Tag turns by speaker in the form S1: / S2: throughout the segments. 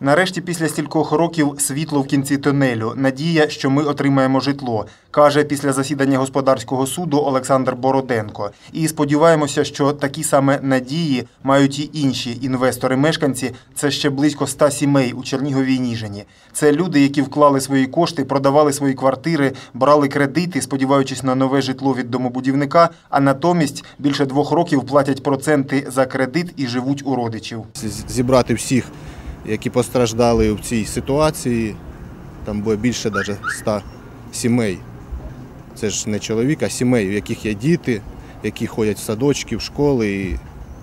S1: Нарешті, після стількох років, світло в кінці тунелю. Надія, що ми отримаємо житло, каже після засідання господарського суду Олександр Бороденко. І сподіваємося, що такі саме надії мають і інші інвестори-мешканці. Це ще близько ста сімей у Черніговій Ніжині. Це люди, які вклали свої кошти, продавали свої квартири, брали кредити, сподіваючись на нове житло від домобудівника. А натомість більше двох років платять проценти за кредит і живуть у родичів.
S2: зібрати всіх, які постраждали в цій ситуації. Там було більше навіть 100 сімей. Це ж не чоловік, а сімей, в яких є діти, які ходять в садочки, в школи і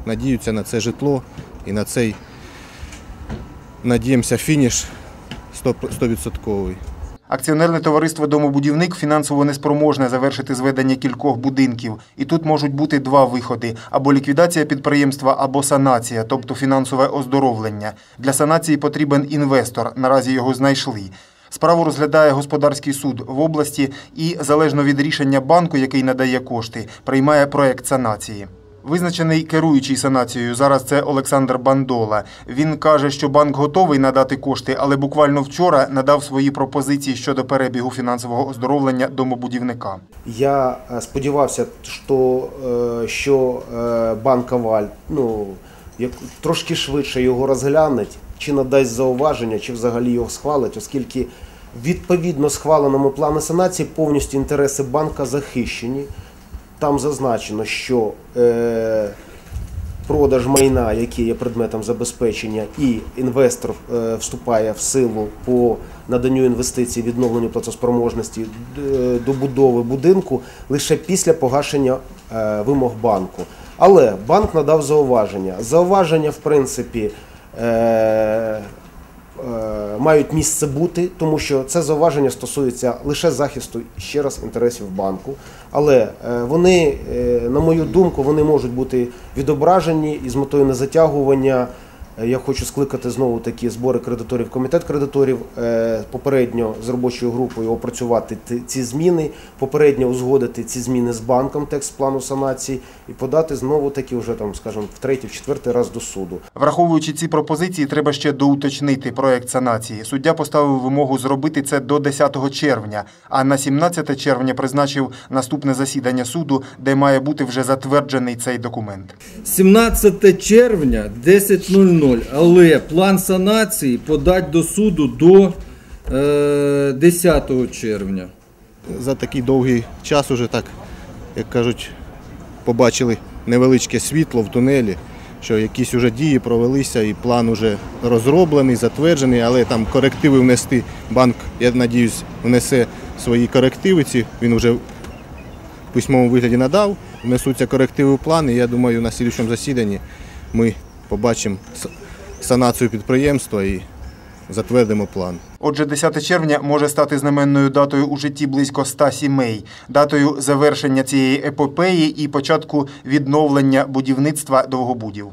S2: надіються на це житло і на цей, надіємося, фініш 100%. 100%.
S1: Акціонерне товариство Домобудівник фінансово неспроможне завершити зведення кількох будинків. І тут можуть бути два виходи: або ліквідація підприємства, або санація, тобто фінансове оздоровлення. Для санації потрібен інвестор. Наразі його знайшли. Справу розглядає господарський суд в області і, залежно від рішення банку, який надає кошти, приймає проект санації. Визначений керуючий санацією зараз це Олександр Бандола. Він каже, що банк готовий надати кошти, але буквально вчора надав свої пропозиції щодо перебігу фінансового оздоровлення домобудівника.
S3: Я е, сподівався, що, е, що е, банк Коваль ну, трошки швидше його розглянуть, чи надасть зауваження, чи взагалі його схвалить, оскільки відповідно схваленому плану санації повністю інтереси банка захищені. Там зазначено, що е, продаж майна, який є предметом забезпечення, і інвестор е, вступає в силу по наданню інвестицій, відновленню платоспроможності е, добудови будинку лише після погашення е, вимог банку. Але банк надав зауваження. Зауваження, в принципі, е, мають місце бути, тому що це зауваження стосується лише захисту ще раз інтересів банку. Але е, вони, е, на мою думку, вони можуть бути відображені із метою незатягування. Е, Я хочу скликати знову такі збори кредиторів, комітет кредиторів е, попередньо з робочою групою опрацювати ці зміни, попередньо узгодити ці зміни з банком текст плану санації і подати знову таки вже там, скажімо, в третій, в четвертий раз до суду.
S1: Враховуючи ці пропозиції, треба ще доуточнити проект санації. Суддя поставив вимогу зробити це до 10 червня, а на 17 червня призначив наступне засідання суду, де має бути вже затверджений цей документ.
S4: 17 червня 10.00, але план санації подать до суду до е, 10 червня.
S2: За такий довгий час уже так, як кажуть, побачили невеличке світло в тунелі, що якісь уже дії провелися і план уже розроблений, затверджений, але там корективи внести. Банк, я надіюсь, внесе свої корективи. Ці він вже в письмовому вигляді надав. Внесуться корективи в план, і я думаю, на слідчому засіданні ми побачимо санацію підприємства і затвердимо план.
S1: Отже, 10 червня може стати знаменною датою у житті близько 100 сімей, датою завершення цієї епопеї і початку відновлення будівництва довгобудів.